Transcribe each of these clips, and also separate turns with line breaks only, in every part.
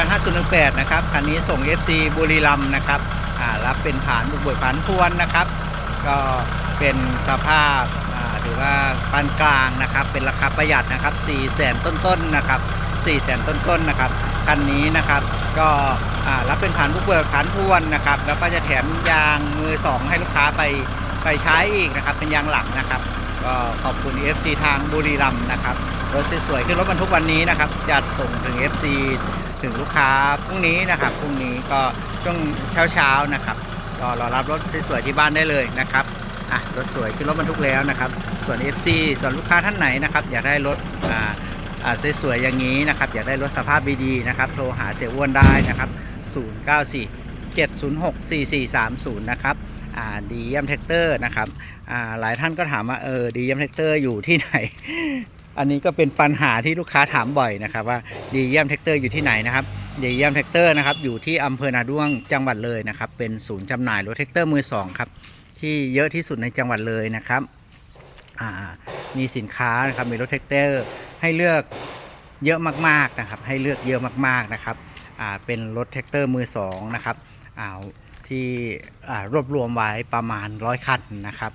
L 5018นะครับคันนี้ส่ง FC บุรีรัมนะครับรับเป็นผ่านบุกเบิกผ่านทวนนะครับ ก็เป็นสภาพถือว่าปานกลางนะครับ เป็นราคาประหยัดนะครับ4 0 0 0 0ต้นๆนะครับ4 0 0 0 0ต้นๆนะครับคันนี้นะครับก็รับเป็นผ่านบุกเบิกผ่านทวนนะครับ แล้วก็จะแถมยางมือสองให้ลูกค้าไปไปใช้อีกนะครับ เป็นยางหลังนะครับก็ขอบคุณ FC ทางบุรีรัมนะครับรถสวยๆขึ้นรถบรรทุกวันนี้นะครับ จัดส่งถึง FC ถึงลูกค้าพรุ่งนี้นะครับพรุ่งนี้ก็ช่วงเช้าๆนะครับก็รอรับรถสวยๆที่บ้านได้เลยนะครับอะรถสวยขึ้นรถบรรทุกแล้วนะครับ ส่วน FC ส่วนลูกค้าท่านไหนนะครับอยากได้รถอ่าอ่าสวยๆอย่างนี้นะครับอยากได้รถสภาพดีๆนะครับโทรหาเสียอ้วนได้นะครับ 094 706 4430 นะครับอ่าดีเยี่ยมแท็กเตอร์นะครับอ่าหลายท่านก็ถามว่าเออดีเยี่ยมแท็กเตอร์อยู่ที่ไหน อันนี้ก็เป็นปัญหาที่ลูกค้าถามบ่อยนะครับว่าดีเยี่ยมแท็กเตอร์อยู่ที่ไหนนะครับดีเยี่ยมแท็กเตอร์นะครับอยู่ที่อำเภอนาด้วงจังหวัดเลยนะครับเป็นศูนย์จำหน่ายรถแท็กเตอร์มือสองครับที่เยอะที่สุดในจังหวัดเลยนะครับมีสินค้านะครับมีรถแท็กเตอร์ให้เลือกเยอะมากๆนะครับให้เลือกเยอะมากๆนะครับเป็นรถแท็กเตอร์มือสองนะครับอา ที่รวบรวมไว้ประมาณร้อยคันนะครับ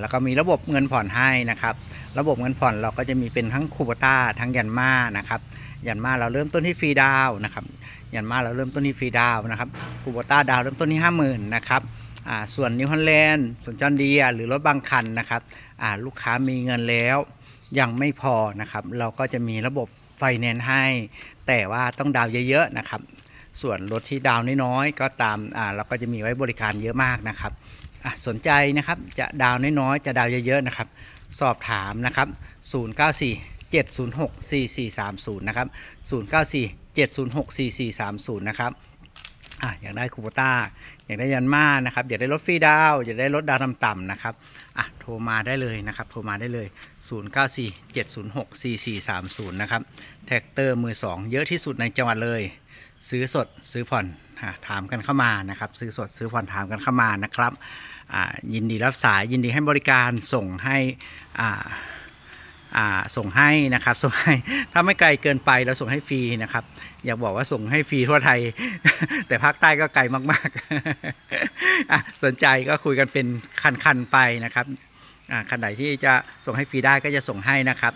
แล้วก็มีระบบเงินผ่อนให้นะครับ ระบบเงินผ่อนเราก็จะมีเป็นทั้งคูบต้าทั้งยันมานะครับยันมาเราเริ่มต้นที่ฟรีดาวนะครับยันมาเราเริ่มต้นที่ฟรีดาวนะครับคูบต้าดาวเริ่มต้นที่50,000นะครับส่วนนิวฮอลแลนด์ส่วนจอนเดียหรือรถบางคันนะครับลูกค้ามีเงินแล้วยังไม่พอนะครับ เราก็จะมีระบบไฟแนนซ์ให้ แต่ว่าต้องดาวเยอะๆนะครับ ส่วนรถที่ดาวน้อยๆก็ตามอ่าเราก็จะมีไว้บริการเยอะมากนะครับอะสนใจนะครับจะดาวน้อยๆจะดาวเยอะๆนะครับ สอบถามนะครับ 094 706 4430 นะครับ 094 706 4430 นะครับอะอยากได้คูโบต้า อยากได้ยันมานะครับ อยากได้รถฟรีดาว อยากได้รถดาวต่ำๆนะครับอะโทรมาได้เลยนะครับ โทรมาได้เลย 094 706 4430 นะครับ แท็กเตอร์มือ 2 เยอะที่สุดในจังหวัดเลย ซื้อสดซื้อผ่อนถามกันเข้ามานะครับซื้อสดซื้อผ่อนถามกันเข้ามานะครับยินดีรับสายยินดีให้บริการส่งให้ส่งให้นะครับส่งให้ถ้าไม่ไกลเกินไปเราส่งให้ฟรีนะครับ อยากบอกว่าส่งให้ฟรีทั่วไทย แต่ภาคใต้ก็ไกลมากๆสนใจก็คุยกันเป็นคันๆไปนะครับ คันไหนที่จะส่งให้ฟรีได้ก็จะส่งให้นะครับ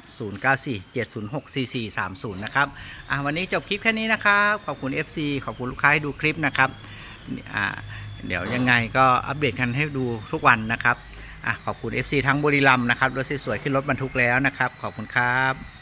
0947064430 นะครับอะวันนี้จบคลิปแค่นี้นะครับ ขอบคุณ FC ขอบคุณลูกค้าให้ดูคลิปนะครับอ่าเดี๋ยวยังไงก็อัปเดตกันให้ดูทุกวันนะครับอะขอบคุณ FC ทั้งบุรีรัมนะครับรถสวยๆขึ้นรถบรรทุกแล้วนะครับ ขอบคุณครับ